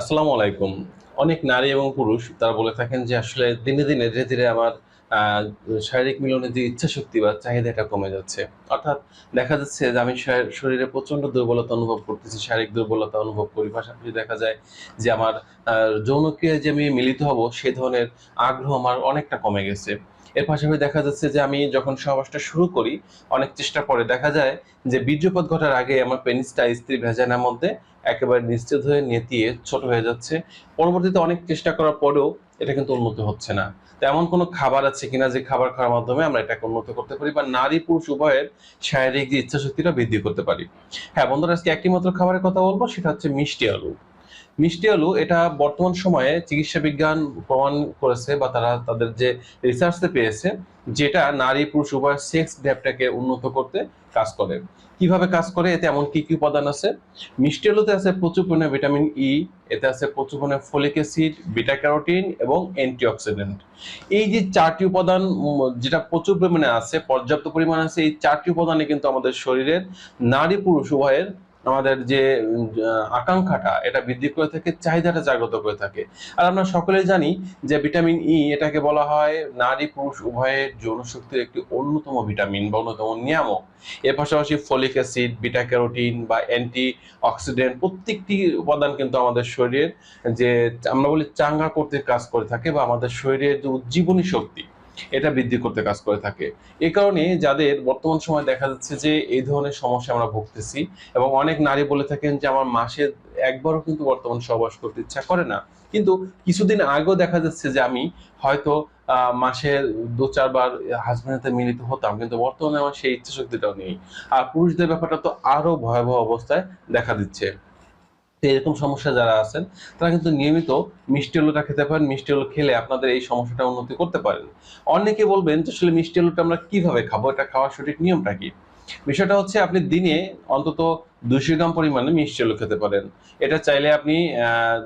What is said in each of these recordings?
আসসালামু আলাইকুম। অনেক নারী এবং পুরুষ তারা বলে থাকেন যে আসলে দিনে দিনে ধীরে ধীরে আমার শারীরিক মিলনের যে ইচ্ছা শক্তি বা চাহিদাটা কমে যাচ্ছে। অর্থাৎ দেখা যাচ্ছে যে আমি শরীরে প্রচণ্ড দুর্বলতা অনুভব করতেছি, শারীরিক দুর্বলতা অনুভব করি। পাশাপাশি দেখা যায় যে আমার যৌনক্রিয়ায় যে আমি মিলিত হব, সে ধরনের আগ্রহ আমার অনেকটা কমে গেছে। এর পাশাপাশি দেখা যাচ্ছে যে আমি যখন সহবাসটা শুরু করি, অনেক চেষ্টা পরে দেখা যায় যে বীর্যপাত ঘটার আগে আমার পেনিসটা স্ত্রী ভেজানার মধ্যে একেবারে নিশ্চিত হয়ে নেতিয়ে ছোট হয়ে যাচ্ছে। পরবর্তীতে অনেক চেষ্টা করার পরেও এটা কিন্তু উন্নত হচ্ছে না। তো এমন কোনো খাবার আছে কিনা যে খাবার খাওয়ার মাধ্যমে আমরা এটাকে উন্নত করতে পারি বা নারী পুরুষ উভয়ের শারীরিক যে ইচ্ছা শক্তিটা বৃদ্ধি করতে পারি। হ্যাঁ বন্ধুরা, আজকে একটি মাত্র খাবারের কথা বলব, সেটা হচ্ছে মিষ্টি আলু। মিষ্টি আলু, এটা বর্তমান সময়ে চিকিৎসা বিজ্ঞান প্রমাণ করেছে বা তারা তাদের যে রিসার্চে পেয়েছে, যেটা নারী পুরুষ উভয় সেক্স ড্যাপটাকে উন্নত করতে কাজ করে। কীভাবে কাজ করে? এতে এমন কি কি উপাদান আছে? মিষ্টি আলুতে আছে প্রচুর পরিমাণে ভিটামিন ই এতে আছে প্রচুর পরিমাণে ফলিক অ্যাসিড বিটা ক্যারোটিন এবং অ্যান্টিঅক্সিডেন্ট এই যে চারটি উপাদান যেটা প্রচুর পরিমাণে আছে, পর্যাপ্ত পরিমাণে আছে, এই চারটি উপাদানে কিন্তু আমাদের শরীরের নারী পুরুষ উভয়ের আমাদের যে আকাঙ্ক্ষাটা, এটা বৃদ্ধি করে থাকে, চাহিদাটা জাগ্রত করে থাকে। আর আমরা সকলে জানি যে ভিটামিন ই এটাকে বলা হয় নারী পুরুষ উভয়ের যৌন শক্তির একটি অন্যতম ভিটামিন বা অন্যতম নিয়ামক। এর পাশাপাশি ফলিক অ্যাসিড, বিটা ক্যারোটিন বা অ্যান্টি অক্সিডেন্ট প্রত্যেকটি উপাদান কিন্তু আমাদের শরীরের যে, আমরা বলি চাঙ্গা করতে কাজ করে থাকে বা আমাদের শরীরের যে উজ্জীবনী শক্তি এটা বৃদ্ধি করতে কাজ করে থাকে। এই কারণে যাদের বর্তমান সময় দেখা যাচ্ছে যে এই ধরনের সমস্যা আমরা ভুগতেছি এবং অনেক নারী বলে থাকেন যে, আমার মাসে একবারও কিন্তু বর্তমান সহবাস করতে ইচ্ছা করে না। কিন্তু কিছুদিন আগেও দেখা যাচ্ছে যে, আমি হয়তো মাসে দু চারবার হাজবেন্ডের মিলিত হতাম, কিন্তু বর্তমানে আমার সেই ইচ্ছা শক্তিটাও নেই। আর পুরুষদের ব্যাপারটা তো আরও ভয়াবহ অবস্থায় দেখা দিচ্ছে। এরকম সমস্যা যারা আছেন, তারা কিন্তু নিয়মিত মিষ্টি আলুটা খেতে পারেন, মিষ্টি আলু খেলে আপনাদের এই সমস্যাটা উন্নতি করতে পারেন। অনেকে বলবেন যে, আসলে মিষ্টি আলুটা আমরা কীভাবে খাব? এটা খাওয়ার সঠিক নিয়মটা কি? বিষয়টা হচ্ছে, আপনি দিনে অন্তত দুশো গ্রাম পরিমাণে মিষ্টি আলু খেতে পারেন। এটা চাইলে আপনি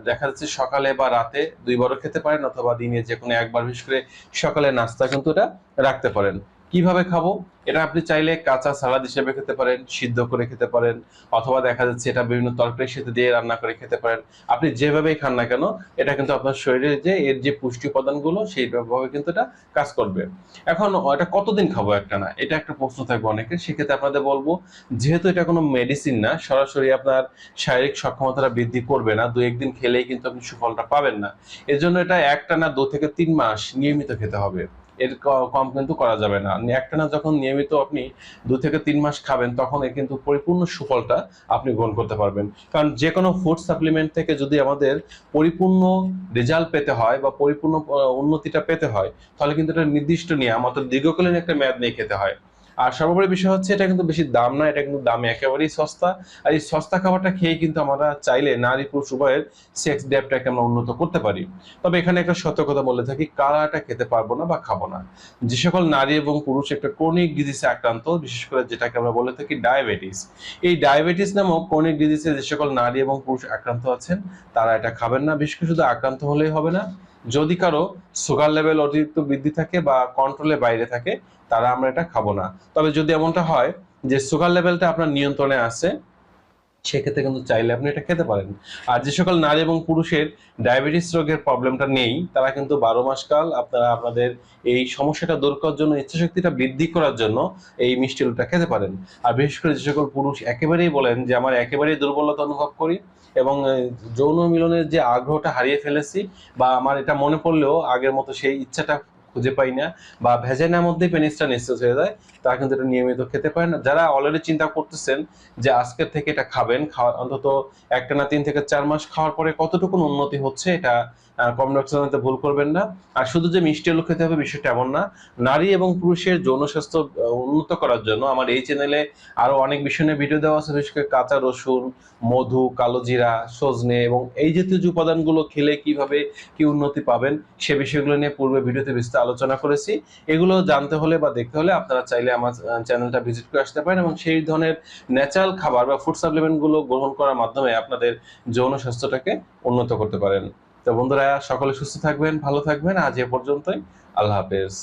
দেখা যাচ্ছে সকালে বা রাতে দুইবারও খেতে পারেন, অথবা দিনে যে কোনো একবার, বিশেষ করে সকালে নাস্তা কিন্তু এটা রাখতে পারেন। কীভাবে খাব? এটা আপনি চাইলে কাঁচা সালাদ হিসেবে খেতে পারেন, সিদ্ধ করে খেতে পারেন, অথবা দেখা যাচ্ছে এটা বিভিন্ন তরকারির সাথে দিয়ে রান্না করে খেতে পারেন। আপনি যেভাবেই খান না কেন, এটা কিন্তু আপনার শরীরে যে, এর যে পুষ্টি উপাদানগুলো সেইভাবে কিন্তু এটা কাজ করবে। এখন, এটা কতদিন খাব একটা না এটা একটা প্রশ্ন থাকবে অনেকের। সেক্ষেত্রে আপনাদের বলব, যেহেতু এটা কোনো মেডিসিন না, সরাসরি আপনার শারীরিক সক্ষমতাটা বৃদ্ধি করবে না দু একদিন খেলেই কিন্তু আপনি সুফলটা পাবেন না। এর জন্য এটা একটা না দু থেকে তিন মাস নিয়মিত খেতে হবে। এর কম কিন্তু করা যাবে না। একটানা যখন নিয়মিত আপনি দু থেকে তিন মাস খাবেন, তখন এর কিন্তু পরিপূর্ণ সুফলটা আপনি গ্রহণ করতে পারবেন। কারণ যে কোনো ফুড সাপ্লিমেন্ট থেকে যদি আমাদের পরিপূর্ণ রেজাল্ট পেতে হয় বা পরিপূর্ণ উন্নতিটা পেতে হয়, তাহলে কিন্তু এটা নির্দিষ্ট নিয়ে আমাদের দীর্ঘকালীন একটা মেয়াদ নিয়ে খেতে হয়। আর সর্বোপরি বিষয় হচ্ছে, এটা কিন্তু বেশি দাম না, এটা কিন্তু দামে একেবারেই সস্তা। আর এই সস্তা খাবারটা খেয়ে কিন্তু আমরা চাইলে নারী পুরুষ উভয়ের সেক্স ডেপটাকে আমরা উন্নত করতে পারি। তবে এখানে একটা সতর্কতা বলে থাকি, কারাটা খেতে পারব না বা খাব না। যে সকল নারী এবং পুরুষ একটা ক্রনিক ডিজিজে আক্রান্ত, বিশেষ করে যেটাকে আমরা বলে থাকি ডায়াবেটিস এই ডায়াবেটিস নামক ক্রনিক ডিজিজে যে সকল নারী এবং পুরুষ আক্রান্ত আছেন, তারা এটা খাবেন না, বিশেষ করে শুধু আক্রান্ত হলেই হবে না। যদি কারও সুগার লেভেল অতিরিক্ত বৃদ্ধি থাকে বা কন্ট্রোলের বাইরে থাকে, তারা আমরা এটা খাব না। তবে যদি এমনটা হয় যে সুগার লেভেলটা আপনার নিয়ন্ত্রণে আছে, সেক্ষেত্রে কিন্তু চাইলে আপনি এটা খেতে পারেন। আর যে সকল নারী এবং পুরুষের ডায়াবেটিস রোগের প্রবলেমটা নেই, তারা কিন্তু বারো মাস কাল আপনারা আপনাদের এই সমস্যাটা দূর করার জন্য, ইচ্ছাশক্তিটা বৃদ্ধি করার জন্য এই মিষ্টি আলুটা খেতে পারেন। আর বিশেষ করে যে সকল পুরুষ একেবারেই বলেন যে, আমার একেবারেই দুর্বলতা অনুভব করি এবং যৌন মিলনের যে আগ্রহটা হারিয়ে ফেলেছি বা আমার এটা মনে পড়লেও আগের মতো সেই ইচ্ছাটা খুঁজে পাই না বা ভেজাইনার মধ্যে পেনিসটা নিঃশেষ হয়ে যায়, তারা কিন্তু এটা নিয়মিত খেতে পারেন যারা অলরেডি চিন্তা করতেছেন যে আজকের থেকে এটা খাবেন খাওয়া অন্তত একটা না তিন থেকে চার মাস খাওয়ার পরে কতটুকু উন্নতি হচ্ছে এটা কম জানাতে ভুল করবেন না। আর শুধু যে মিষ্টি আলু খেতে হবে বিষয়টা এমন না, নারী এবং পুরুষের যৌন স্বাস্থ্য উন্নত করার জন্য আমার এই চ্যানেলে আরও অনেক বিষয় নিয়ে ভিডিও দেওয়া আছে, বিশেষ করে কাঁচা রসুন, মধু, কালো জিরা, সজনে এবং এই জাতীয় যে উপাদানগুলো খেলে কীভাবে কি উন্নতি পাবেন, সে বিষয়গুলো নিয়ে পূর্বে ভিডিওতে বিস্তারিত আলোচনা করেছি। এগুলো জানতে হলে বা দেখতে হলে আপনারা চাইলে আমার চ্যানেলটা ভিজিট করে আসতে পারেন এবং সেই ধরনের ন্যাচারাল খাবার বা ফুড সাপ্লিমেন্টগুলো গ্রহণ করার মাধ্যমে আপনাদের যৌন স্বাস্থ্যটাকে উন্নত করতে পারেন। তো বন্ধুরা, সকলে সুস্থ থাকবেন, ভালো থাকবেন। আজ এ পর্যন্তই। আল্লাহ হাফেজ।